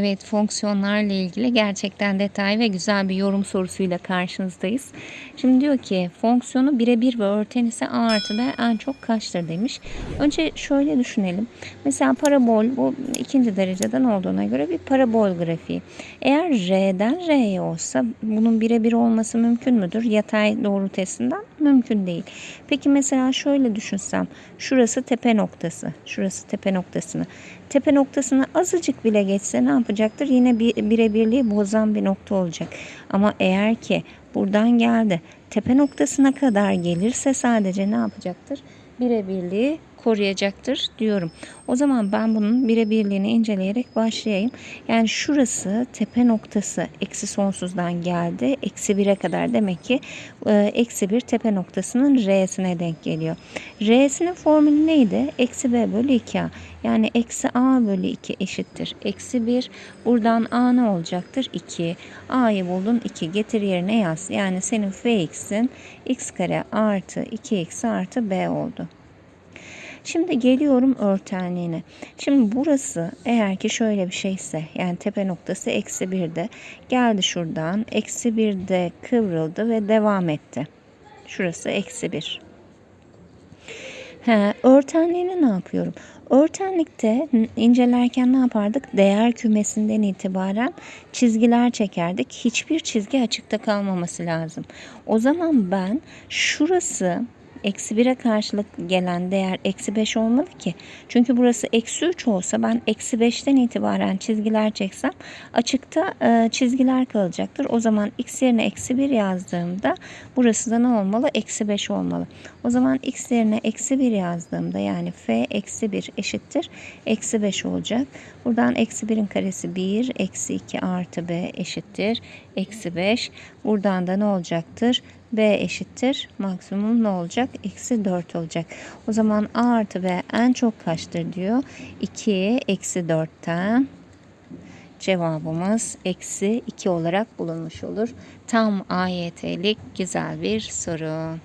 Evet, fonksiyonlarla ilgili gerçekten detay ve güzel bir yorum sorusuyla karşınızdayız. Şimdi diyor ki fonksiyonu birebir ve örtenisi a artı b en çok kaçtır demiş. Önce şöyle düşünelim. Mesela parabol bu ikinci dereceden olduğuna göre bir parabol grafiği. Eğer r'den r'ye olsa bunun birebir olması mümkün müdür? Yatay doğru testinden mümkün değil. Peki mesela şöyle düşünsem. Şurası tepe noktası. Şurası tepe noktasını. Tepe noktasını azıcık bile geçse ne yapacaktır? Yine bir, birebirliği bozan bir nokta olacak. Ama eğer ki buradan geldi tepe noktasına kadar gelirse sadece ne yapacaktır? Birebirliği koruyacaktır diyorum. O zaman ben bunun birebirliğini inceleyerek başlayayım. Yani şurası tepe noktası eksi sonsuzdan geldi. Eksi 1'e kadar demek ki e, eksi 1 tepe noktasının R'sine denk geliyor. R'sinin formülü neydi? Eksi B bölü 2A. Yani eksi A bölü 2 eşittir. Eksi 1 buradan A ne olacaktır? 2. A'yı buldun 2 getir yerine yaz. Yani senin fx'in x kare artı 2x artı b oldu. Şimdi geliyorum örtenliğine. Şimdi burası eğer ki şöyle bir şeyse yani tepe noktası eksi 1'de geldi şuradan eksi 1'de kıvrıldı ve devam etti. Şurası eksi 1. He, örtenliğini ne yapıyorum? Örtenlikte incelerken ne yapardık? Değer kümesinden itibaren çizgiler çekerdik. Hiçbir çizgi açıkta kalmaması lazım. O zaman ben şurası eksi 1'e karşılık gelen değer eksi 5 olmalı ki. Çünkü burası eksi 3 olsa ben eksi 5'ten itibaren çizgiler çeksem açıkta e, çizgiler kalacaktır. O zaman x yerine eksi 1 yazdığımda burası da ne olmalı? Eksi 5 olmalı. O zaman x yerine eksi 1 yazdığımda yani f eksi 1 eşittir. Eksi 5 olacak. Buradan eksi 1'in karesi 1. Eksi 2 artı b eşittir. Eksi 5. Buradan da ne olacaktır? B eşittir. Maksimum ne olacak? Eksi 4 olacak. O zaman a artı b en çok kaçtır diyor. 2 eksi 4'ten cevabımız eksi 2 olarak bulunmuş olur. Tam AYT'lik güzel bir soru.